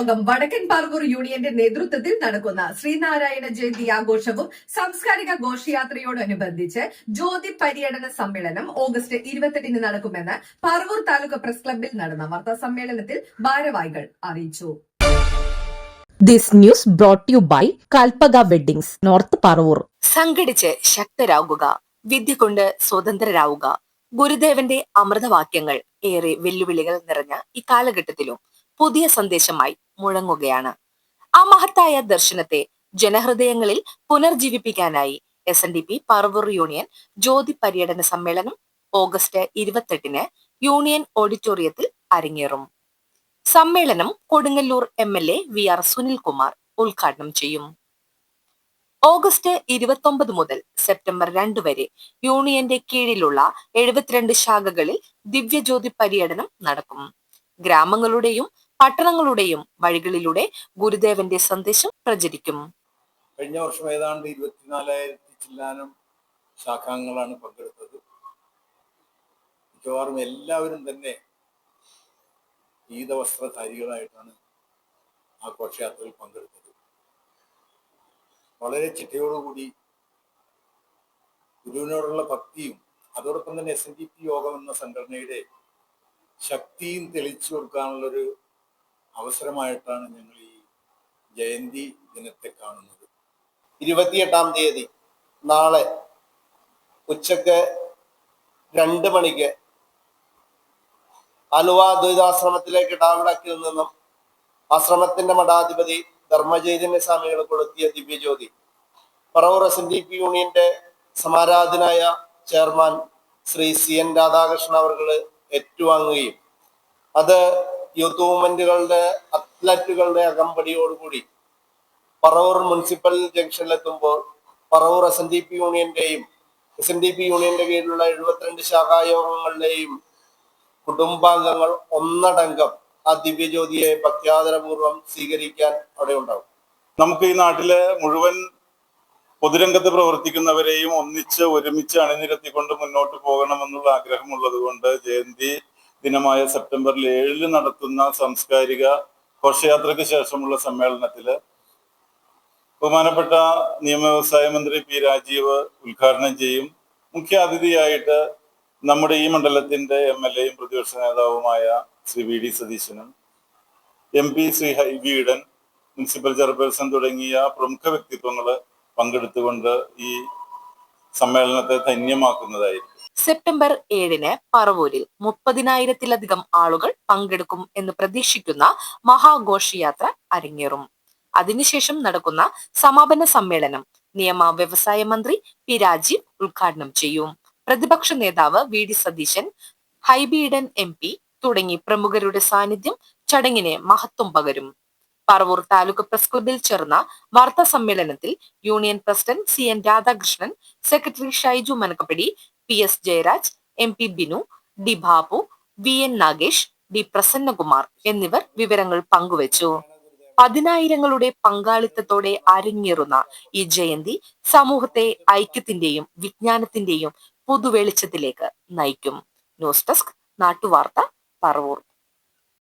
യോഗം വടക്കൻ പാർവൂർ യൂണിയന്റെ നേതൃത്വത്തിൽ നടക്കുന്ന ശ്രീനാരായണ ജയന്തി ആഘോഷവും സാംസ്കാരിക ഘോഷയാത്രയോടനുബന്ധിച്ച് ജ്യോതി പര്യടന സമ്മേളനം ഓഗസ്റ്റ് ഇരുപത്തെട്ടിന് നടക്കുമെന്ന് പാർവൂർ താലൂക്ക് പ്രസ് ക്ലബിൽ നടന്ന വാർത്താ സമ്മേളനത്തിൽ ഭാരവാഹികൾ അറിയിച്ചു. This news brought you by Kalpaka weddings North Paravur സംഘടിച്ച് ശക്തരാകുക വിദ്യ കൊണ്ട് സ്വതന്ത്രരാവുക ഗുരുദേവന്റെ അമൃതവാക്യങ്ങൾ ഏറെ വെല്ലുവിളികൾ നിറഞ്ഞ ഇക്കാലഘട്ടത്തിലും കാലഘട്ടത്തിലും പുതിയ സന്ദേശമായി മുഴങ്ങുകയാണ്. ആ മഹത്തായ ദർശനത്തെ ജനഹൃദയങ്ങളിൽ പുനർജീവിപ്പിക്കാനായി S N D P Paravur union ജ്യോതി പര്യടന സമ്മേളനം ഓഗസ്റ്റ് ഇരുപത്തെട്ടിന് യൂണിയൻ ഓഡിറ്റോറിയത്തിൽ അരങ്ങേറും. സമ്മേളനം Kodungallur M L A V R Sunilkumar ഉദ്ഘാടനം ചെയ്യും. ഓഗസ്റ്റ് ഇരുപത്തൊമ്പത് മുതൽ സെപ്റ്റംബർ രണ്ട് വരെ യൂണിയന്റെ കീഴിലുള്ള എഴുപത്തിരണ്ട് ശാഖകളിൽ ദിവ്യജ്യോതി പര്യടനം നടക്കും. ഗ്രാമങ്ങളുടെയും പട്ടണങ്ങളുടെയും വഴികളിലൂടെ ഗുരുദേവന്റെ സന്ദേശം പ്രചരിക്കും. കഴിഞ്ഞ വർഷം ഏതാണ്ട് ഇരുപത്തിനാലായിരത്തി ചില്ലാനം ശാഖാംഗങ്ങളാണ് പങ്കെടുത്തത്. മിക്കവാറും എല്ലാവരും തന്നെ ഈതവസ്ത്രധാരികളായിട്ടാണ് ആ ഘോഷയാത്രയിൽ പങ്കെടുത്തത്. വളരെ ചിട്ടയോടുകൂടി ഗുരുവിനോടുള്ള ഭക്തിയും അതോടൊപ്പം തന്നെ എസ് എൻ ഡി പി യോഗം എന്ന സംഘടനയുടെ ശക്തിയും തെളിച്ചു കൊടുക്കാനുള്ളൊരു അവസരമായിട്ടാണ് ഞങ്ങൾ ഈ ജയന്തി ദിനത്തെ കാണുന്നത്. ഇരുപത്തിയെട്ടാം തീയതി നാളെ ഉച്ചയ്ക്ക് രണ്ട് മണിക്ക് അലുവ ദ്വൈതാശ്രമത്തിലേക്ക് ഡാമിടക്കിൽ നിന്നും ആശ്രമത്തിന്റെ മഠാധിപതി ധർമ്മചൈതന്യ സ്വാമികൾ കൊളുത്തിയ Divyajyothi Paravur S N D P യൂണിയന്റെ സമാരാധനായ chairman Shri C N Radhakrishnan അവർ ഏറ്റുവാങ്ങുകയും അത് യൂത്ത് മൂവ്മെന്റുകളുടെ അത്ലറ്റുകളുടെ അകമ്പടിയോടുകൂടി Paravur municipal ജംഗ്ഷനിലെത്തുമ്പോൾ Paravur S N D P യൂണിയന്റെയും S N D P യൂണിയന്റെ കീഴിലുള്ള എഴുപത്തിരണ്ട് ശാഖായോഗങ്ങളുടെയും കുടുംബാംഗങ്ങൾ ഒന്നടങ്കം ആ ദിവ്യജ്യോതിയെ ഭക്ത്യാദരപൂർവം സ്വീകരിക്കാൻ അവിടെ ഉണ്ടാവും. നമുക്ക് ഈ നാട്ടിലെ മുഴുവൻ പൊതുരംഗത്ത് പ്രവർത്തിക്കുന്നവരെയും ഒന്നിച്ച് ഒരുമിച്ച് അണിനിരത്തിക്കൊണ്ട് മുന്നോട്ട് പോകണമെന്നുള്ള ആഗ്രഹമുള്ളത് കൊണ്ട് ജയന്തി ദിനമായ സെപ്റ്റംബറിൽ ഏഴിൽ നടത്തുന്ന സാംസ്കാരിക ഘോഷയാത്രയ്ക്ക് ശേഷമുള്ള സമ്മേളനത്തിൽ ബഹുമാനപ്പെട്ട നിയമവ്യവസായ മന്ത്രി പി രാജീവ് ഉദ്ഘാടനം ചെയ്യും. മുഖ്യ അതിഥിയായിട്ട് നമ്മുടെ ഈ മണ്ഡലത്തിന്റെ എം എൽ എയും പ്രതിപക്ഷ നേതാവുമായ ശ്രീ വി ഡി സതീശനും M P Shri Hibi municipal chairperson തുടങ്ങിയ പ്രമുഖ വ്യക്തിത്വങ്ങൾ പങ്കെടുത്തുകൊണ്ട് ഈ സമ്മേളനത്തെ ധന്യമാക്കുന്നതായിരിക്കും. സെപ്റ്റംബർ ഏഴിന് പറവൂരിൽ മുപ്പതിനായിരത്തിലധികം ആളുകൾ പങ്കെടുക്കും എന്ന് പ്രതീക്ഷിക്കുന്ന മഹാഘോഷയാത്ര അരങ്ങേറും. അതിനുശേഷം നടക്കുന്ന സമാപന സമ്മേളനം നിയമ വ്യവസായ മന്ത്രി പി രാജീവ് ഉദ്ഘാടനം ചെയ്യും. പ്രതിപക്ഷ നേതാവ് V D Satheesan Hibi Eden M P തുടങ്ങി പ്രമുഖരുടെ സാന്നിധ്യം ചടങ്ങിന് മഹത്വം പകരും. പറവൂർ താലൂക്ക് പ്രസ് ക്ലബിൽ ചേർന്ന വാർത്താ സമ്മേളനത്തിൽ union president C N Radhakrishnan secretary Shaiju Manakkappadi P S Jayaraj M P Binu D Babu V N Nagesh D Prasannakumar എന്നിവർ വിവരങ്ങൾ പങ്കുവച്ചു. പതിനായിരങ്ങളുടെ പങ്കാളിത്തത്തോടെ അരങ്ങേറുന്ന ഈ ജയന്തി സമൂഹത്തെ ഐക്യത്തിന്റെയും വിജ്ഞാനത്തിന്റെയും പുതുവെളിച്ചത്തിലേക്ക് നയിക്കും. ന്യൂസ് ഡെസ്ക് നാട്ടുവാർത്ത പറവൂർ.